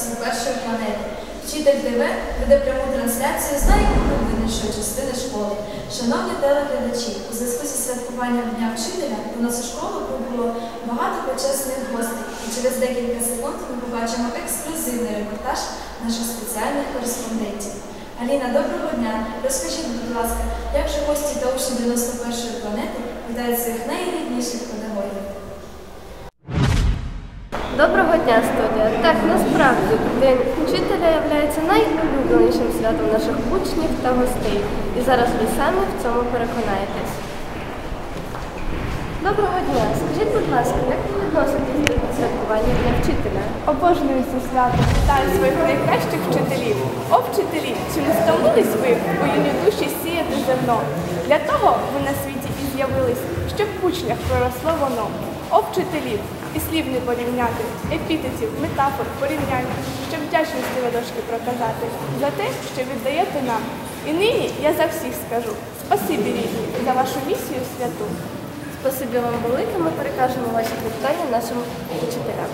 з першої планети. Вчитель ДВ веде пряму трансляцію з найкомпетентнішої частини школи. Шановні телеглядачі, у зв'язку зі святкуванням Дня вчителя у нас у школу прибуло багато почесних гостей. І через декілька секунд ми побачимо ексклюзивний репортаж наших спеціальних кореспондентів. Аліна, доброго дня! Розкажіть, будь ласка, як же гості та учні 91-ї планети вітають своїх найрідніших педагогів? Доброго дня, студія. Так, насправді День вчителя є найулюбленішим святом наших учнів та гостей. І зараз ви самі в цьому переконаєтесь. Доброго дня. Скажіть, будь ласка, як ви відноситесь до святкування Дня вчителя? Обожнюю це свято, вітаю своїх найкращих вчителів. О, вчителі, чи не стомились ви у юні душі сіяти зерно? Для того ви на світі і з'явились, щоб в учнях проросло воно. О, вчителі, і слів не порівняти, епітетів, метафор, порівнянь, щоб вдячності ладошки проказати за те, що віддаєте нам. І нині я за всіх скажу спасибі рідні за вашу місію святу. Спасибі вам велике, ми перекажемо ваші привітання нашим учителям.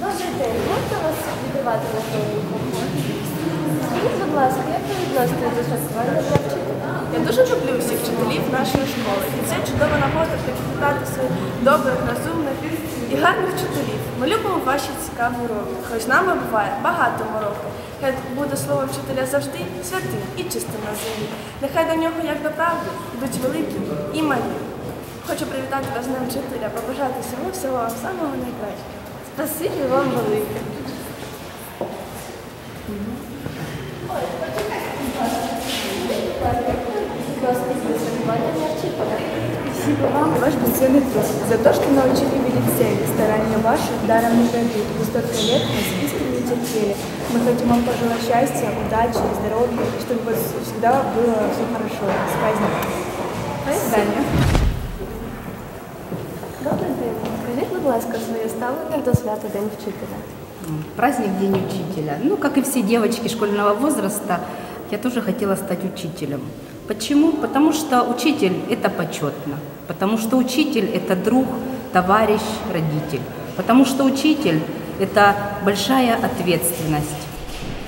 Добрий день, можна вас відбивати на хвилинку? Скажіть, будь ласка, як ви відноситесь до святкування дуже люблю всіх вчителів нашої школи. І це чудова нагода привітати своїх добрих, розумних і гарних вчителів. Ми любимо ваші цікаві уроки, хоч нами буває багато мороки. Хай буде слово вчителя завжди святим і чистим на землі. Нехай до нього, як до правди, йдуть великі і малі. Хочу привітати вас з Днем вчителя, побажати всього всього вам самого найкращого. Спасибі вам велике. Відноситесь до Спасибо вам, ваш бесценный труд, за то, что научили видеть цели. Старания ваши даром не пройдут. Вы столько лет нас искренне терпели. Мы хотим вам пожелать счастья, удачи, здоровья, чтобы у вас всегда было все хорошо. С праздником. До свидания. Добрий день. Скажіть, будь ласка, своє ставлення до свята День вчителя. Праздник День учителя. Ну, как и все девочки школьного возраста, я тоже хотела стать учителем. Почему? Потому что учитель – это почетно. Потому что учитель – это друг, товарищ, родитель. Потому что учитель – это большая ответственность.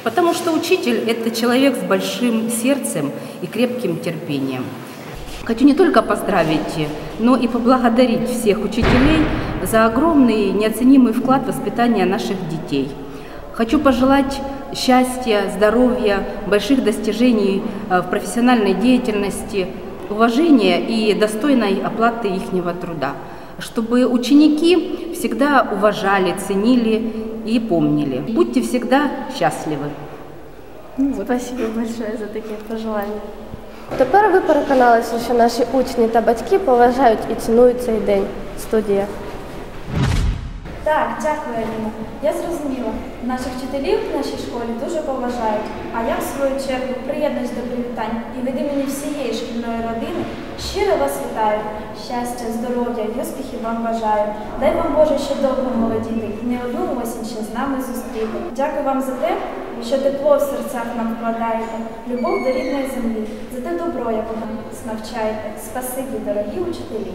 Потому что учитель – это человек с большим сердцем и крепким терпением. Хочу не только поздравить, но и поблагодарить всех учителей за огромный неоценимый вклад в воспитание наших детей. Хочу пожелать счастья, здоровья, больших достижений э, в профессиональной деятельности, уважения и достойной оплаты их труда, чтобы ученики всегда уважали, ценили и помнили. Будьте всегда счастливы. Спасибо большое за таке пожелання. Тепер ви переконалися, що наші учні та батьки поважають і цінують цей день. Студія. Так, дякую, Аліна. Я зрозуміла. Наших вчителів в нашій школі дуже поважають. А я, в свою чергу, приєднуюсь до привітань і від імені всієї шкільної родини щиро вас вітаю. Щастя, здоров'я і успіхів вам бажаю. Дай вам Боже ще довго молодіти і не одну осінь ще з нами зустріти. Дякую вам за те, що тепло в серцях нам вкладаєте, любов до рідної землі, за те добро, яке нас навчаєте. Спасибі, дорогі учителі.